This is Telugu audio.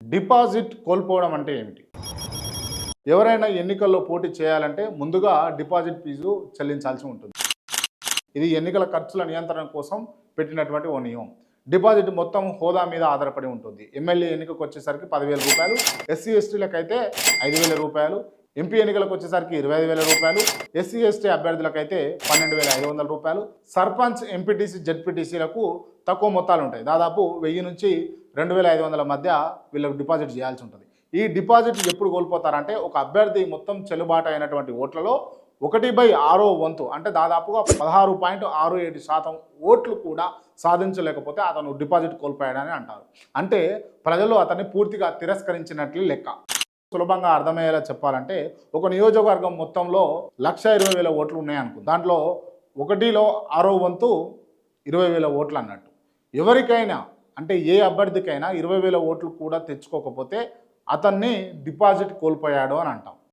డిపాజిట్ కోల్పోవడం అంటే ఏమిటి? ఎవరైనా ఎన్నికల్లో పోటీ చేయాలంటే ముందుగా డిపాజిట్ ఫీజు చెల్లించాల్సి ఉంటుంది. ఇది ఎన్నికల ఖర్చుల నియంత్రణ కోసం పెట్టినటువంటి ఓ నియమం. డిపాజిట్ మొత్తం హోదా మీద ఆధారపడి ఉంటుంది. ఎమ్మెల్యే ఎన్నికకు వచ్చేసరికి పదివేల రూపాయలు ఎస్సీ ఎస్టీలకు అయితే ఐదు వేల రూపాయలు ఎంపీ ఎన్నికలకు వచ్చేసరికి ఇరవై ఐదు వేల రూపాయలు ఎస్సీ ఎస్టీ అభ్యర్థులకైతే పన్నెండు వేల ఐదు వందల రూపాయలు సర్పంచ్ ఎంపీటీసీ జెడ్పీటీసీలకు తక్కువ మొత్తాలు ఉంటాయి. దాదాపు వెయ్యి నుంచి రెండు వేల ఐదు వందల మధ్య వీళ్ళకి డిపాజిట్ చేయాల్సి ఉంటుంది. ఈ డిపాజిట్ ఎప్పుడు కోల్పోతారంటే ఒక అభ్యర్థి మొత్తం చెల్లుబాటు అయినటువంటి ఓట్లలో ఒకటి బై ఆరో వంతు అంటే దాదాపుగా పదహారు పాయింట్ ఆరు ఏడు శాతం ఓట్లు కూడా సాధించలేకపోతే అతను డిపాజిట్ కోల్పోయాడని అంటారు. అంటే ప్రజలు అతన్ని పూర్తిగా తిరస్కరించినట్లు లెక్క. సులభంగా అర్థమయ్యేలా చెప్పాలంటే ఒక నియోజకవర్గం మొత్తంలో లక్ష ఇరవై వేల ఓట్లు ఉన్నాయనుకో దాంట్లో ఒకటిలో ఆరో వంతు ఇరవై వేల ఓట్లు అన్నట్టు. ఎవరికైనా అంటే ఏ అభ్యర్థికైనా ఇరవై వేల ఓట్లు కూడా తెచ్చుకోకపోతే అతన్ని డిపాజిట్ కోల్పోయాడు అని అంటాం.